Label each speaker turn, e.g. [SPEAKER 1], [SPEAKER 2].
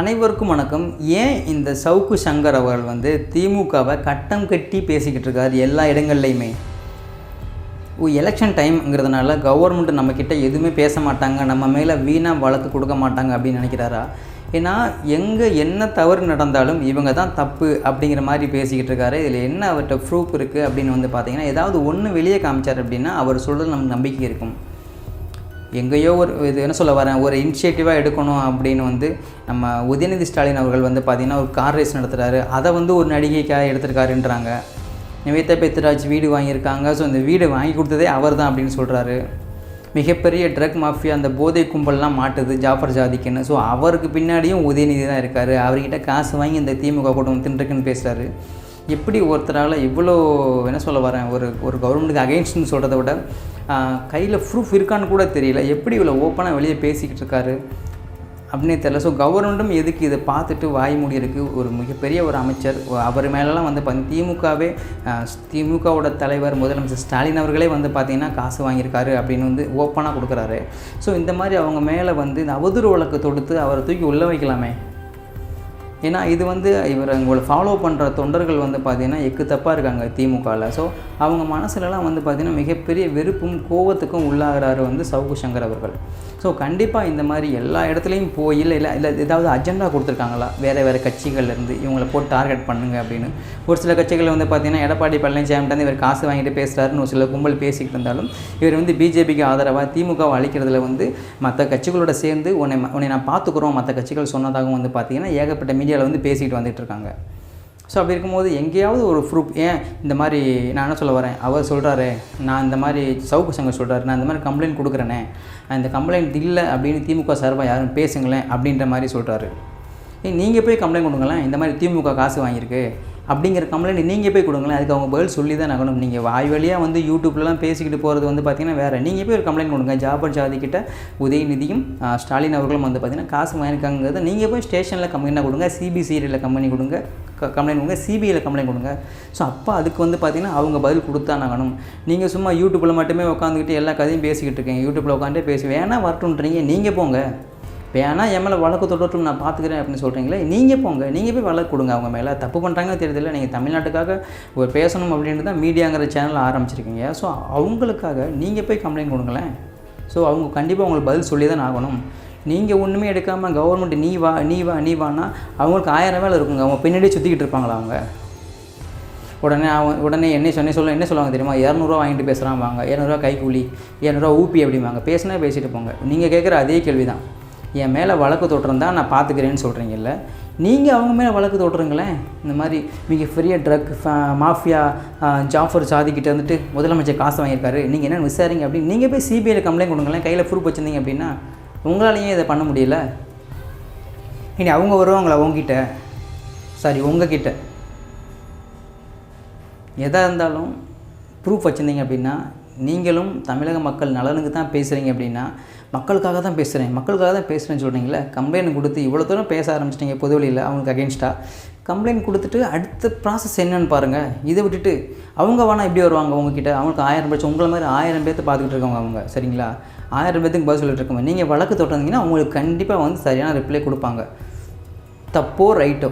[SPEAKER 1] அனைவருக்கும் வணக்கம். ஏன் இந்த சவுக்கு சங்கர் அவர்கள் வந்து திமுகவை கட்டம் கட்டி பேசிக்கிட்டு இருக்காரு எல்லா இடங்கள்லையுமே? ஓ எலெக்ஷன் டைம்ங்கிறதுனால கவர்மெண்ட் நம்மக்கிட்ட எதுவுமே பேச மாட்டாங்க நம்ம மேலே வீணாக வழக்கு கொடுக்க மாட்டாங்க அப்படின்னு நினைக்கிறாரா? ஏன்னா எங்கே என்ன தவறு நடந்தாலும் இவங்க தான் தப்பு அப்படிங்கிற மாதிரி பேசிக்கிட்டு இருக்காரு. இதில் என்ன அவர்கிட்ட ப்ரூஃப் இருக்குது அப்படின்னு வந்து பார்த்தீங்கன்னா ஏதாவது ஒன்று வெளியே காமிச்சார் அப்படின்னா அவர் சொல்கிறது நம்ம நம்பிக்கை இருக்கும். எங்கேயோ ஒரு இது என்ன சொல்ல வரேன் ஒரு இனிஷியேட்டிவாக எடுக்கணும் அப்படின்னு வந்து நம்ம உதயநிதி ஸ்டாலின் அவர்கள் வந்து பார்த்திங்கன்னா ஒரு கார் ரேஸ் நடத்துகிறாரு அதை வந்து ஒரு நடிகைக்காக எடுத்திருக்காருன்றாங்க. நிவேதா பெத்ராஜ் வீடு வாங்கியிருக்காங்க. ஸோ இந்த வீடு வாங்கி கொடுத்ததே அவர் தான் அப்படின்னு சொல்கிறாரு மிகப்பெரிய ட்ரக் மாஃபியா அந்த போதை கும்பல்லாம் மாட்டுது ஜாஃபர் ஜாதிக்குன்னு. ஸோ அவருக்கு பின்னாடியும் உதயநிதி தான் இருக்கார். அவர்கிட்ட காசு வாங்கி இந்த திமுக கூட்டம் தின்றுக்குன்னு பேசுகிறாரு எப்படி ஒருத்தரால் இவ்வளோ என்ன சொல்ல வரேன் ஒரு ஒரு கவர்மெண்ட்டுக்கு அகெயின்ஸ்ட்னு சொல்கிறத விட கையில் ப்ரூஃப் இருக்கான்னு கூட தெரியல. எப்படி இவ்வளோ ஓப்பனாக வெளியே பேசிக்கிட்டு இருக்காரு? அப்படின்னே தெரியல. ஸோ கவர்மெண்ட்டும் எதுக்கு இதை பார்த்துட்டு வாய் முடியிருக்கு ஒரு மிகப்பெரிய ஒரு அமைச்சர் அவர் மேலெலாம் வந்து பார்த்தி திமுகவே திமுகவோட தலைவர் முதலமைச்சர் ஸ்டாலின் அவர்களே வந்து பார்த்திங்கன்னா காசு வாங்கியிருக்காரு அப்படின்னு வந்து ஓப்பனாக கொடுக்குறாரு. ஸோ இந்த மாதிரி அவங்க மேலே வந்து இந்த அவதூறு வழக்கு தொடுத்து அவரை தூக்கி உள்ளே வைக்கலாமே? ஏன்னா இது வந்து இவர் உங்களை ஃபாலோ பண்ணுற தொண்டர்கள் வந்து பார்த்திங்கன்னா எக்கு தப்பாக இருக்காங்க திமுகவில் ஸோ அவங்க மனசுலலாம் வந்து பார்த்திங்கன்னா மிகப்பெரிய வெறுப்பும் கோவத்துக்கும் உள்ளாகிறாரு வந்து சவுக்கு சங்கர் அவர்கள். ஸோ கண்டிப்பாக இந்த மாதிரி எல்லா இடத்துலையும் போய் இல்லை இல்லை இல்லை ஏதாவது அஜெண்டா கொடுத்துருக்காங்களா? வேறு வேறு கட்சிகள்லேருந்து இவங்களை போட்டு டார்கெட் பண்ணுங்க அப்படின்னு. ஒரு சில கட்சிகள் வந்து பார்த்திங்கன்னா எடப்பாடி பழனிசாமிட்டு இவர் காசு வாங்கிட்டு பேசுகிறாருன்னு ஒரு சில கும்பல் பேசிக்கிட்டு இருந்தாலும் இவர் வந்து பிஜேபிக்கு ஆதரவாக திமுகவை அழிக்கிறதுல வந்து மற்ற கட்சிகளோட சேர்ந்து உன்னை உன்னை நான் பார்த்துக்குறோம். மற்ற கட்சிகள் சொன்னதாகவும் வந்து பார்த்திங்கன்னா ஏகப்பட்ட மீடியாவில் வந்து பேசிக்கிட்டு வந்துட்டு இருக்காங்க. ஸோ அப்படி இருக்கும்போது எங்கேயாவது ஒரு ப்ரூஃப் ஏன் இந்த மாதிரி நான் என்ன சொல்ல வரேன்? அவர் சொல்கிறாரு நான் இந்த மாதிரி சவுக்கு சங்கர் சொல்கிறாரு நான் இந்த மாதிரி கம்ப்ளைண்ட் கொடுக்குறேனே இந்த கம்ப்ளைண்ட் இல்லை அப்படின்னு திமுக சார்பாக யாரும் பேசுங்களேன் அப்படின்ற மாதிரி சொல்கிறாரு நீங்கள் போய் கம்ப்ளைண்ட் கொடுங்களேன்? இந்த மாதிரி திமுக காசு வாங்கியிருக்கு. அப்படிங்கிற கம்ப்ளைண்ட் நீங்கள் போய் கொடுங்களேன். அதுக்கு அவங்க பதில் சொல்லி தான் நகணும் நீங்கள் வாய் வழியாக வந்து யூடியூப்லலாம் பேசிக்கிட்டு போகிறது வந்து பார்த்திங்கன்னா வேறு. நீங்கள் போய் ஒரு கம்ப்ளைண்ட் கொடுங்க. ஜாபர் ஜாதிக்கிட்ட உதயநிதியும் ஸ்டாலின் அவர்களும் வந்து பார்த்தீங்கன்னா காசு வாங்கியிருக்காங்கிறத நீங்கள் போய் ஸ்டேஷனில் கம்ப்ளைண்ட் கொடுங்க. சிபிசிஐடியில் கம்பெனி கொடுங்க. க கம்ப்ளைண்ட் கொடுங்க. சிபிஐயில் கம்ப்ளைண்ட் கொடுங்க. ஸோ அப்போ அதுக்கு வந்து பார்த்திங்கன்னா அவங்க பதில் கொடுத்தா நகணும் நீங்கள் சும்மா யூடியூப்பில் மட்டுமே உட்காந்துக்கிட்டு எல்லா கதையும் பேசிக்கிட்டு இருக்கீங்க. யூடியூப்பில் உட்காந்துட்டே பேசி வேணால் வரட்டுன்றீங்க நீங்கள் போங்க. வேணால் என் மேலே வழக்கு தொடரட்டும் நான் பார்த்துக்கிறேன் அப்படின்னு சொல்கிறீங்களே நீங்கள் போங்க நீங்கள் போய் வழக்கு கொடுங்க. அவங்க மேலே தப்பு பண்ணுறாங்கன்னு தெரியல நீங்கள் தமிழ்நாட்டுக்காக ஒரு பேசணும் அப்படின்ட்டு தான் மீடியாங்கிற சேனல் ஆரம்பிச்சிருக்கீங்க. ஸோ அவங்களுக்காக நீங்கள் போய் கம்ப்ளைண்ட் கொடுங்களேன். ஸோ அவங்க கண்டிப்பாக உங்களுக்கு பதில் சொல்லி தான் ஆகணும். நீங்கள் ஒன்றுமே எடுக்காமல் கவர்மெண்ட் நீ வா நீ வா நீ வானா அவங்களுக்கு ஆயிரம் வேலை இருக்குங்க. அவங்க பின்னாடியே சுற்றிக்கிட்டு இருப்பாங்களா அவங்க? உடனே அவன் உடனே என்ன சொன்ன சொல்ல என்ன சொல்லுவாங்க தெரியுமா? இரநூறுவா வாங்கிட்டு பேசுகிறான் வாங்க. இரநூறுவா கைக்கூலி இரநூறுவா ஊப்பி அப்படிம்பாங்க. பேசினா பேசிட்டு போங்க. நீங்கள் கேட்குற அதே கேள்வி தான் என் மேலே வழக்கு தொட்டுருந்தா நான் பார்த்துக்கிறேன்னு சொல்கிறீங்கல்ல நீங்கள் அவங்க மேலே வழக்கு தொட்டுருங்களேன் இந்த மாதிரி மிக பெரிய ட்ரக் மாஃபியா ஜாஃபர் சாதிக்கிட்ட வந்துட்டு முதலமைச்சர் காசு வாங்கியிருக்காரு. நீங்கள் என்ன விசாரிங்க அப்படின்னு நீங்கள் போய் சிபிஐயில் கம்ப்ளைண்ட் கொடுங்களேன். கையில் ப்ரூஃப் வச்சுருந்தீங்க அப்படின்னா உங்களாலேயே இதை பண்ண முடியல. இனி அவங்க வருவாங்களா உங்ககிட்ட? சாரி உங்ககிட்ட. எதாக இருந்தாலும் ப்ரூஃப் வச்சுருந்தீங்க அப்படின்னா நீங்களும் தமிழக மக்கள் நலனுக்கு தான் பேசுகிறீங்க அப்படின்னா மக்களுக்காக தான் பேசுகிறேன் மக்களுக்காக தான் பேசுகிறேன்னு சொல்கிறீங்களே கம்ப்ளைண்ட் கொடுத்து இவ்வளோ தூரம் பேச ஆரம்பிச்சிட்டிங்க பொதுவெளியில் அவங்களுக்கு அகேன்ஸ்டாக கம்ப்ளைண்ட் கொடுத்துட்டு அடுத்த ப்ராசஸ் என்னன்னு பாருங்கள் இதை விட்டுட்டு அவங்க வேணால் எப்படி வருவாங்க உங்ககிட்ட. அவங்களுக்கு ஆயிரம் பேச்சு உங்களை மாதிரி ஆயிரம் பேர்த்து பார்த்துக்கிட்டு இருக்கவங்க அவங்க சரிங்களா? ஆயிரம் பேர்த்துக்கு பதில் சொல்லிட்டு இருக்கோங்க நீங்கள் வழக்கு தொட்டிருந்தீங்கன்னா அவங்களுக்கு கண்டிப்பாக வந்து சரியான ரிப்ளை கொடுப்பாங்க. தப்போ ரைட்டோ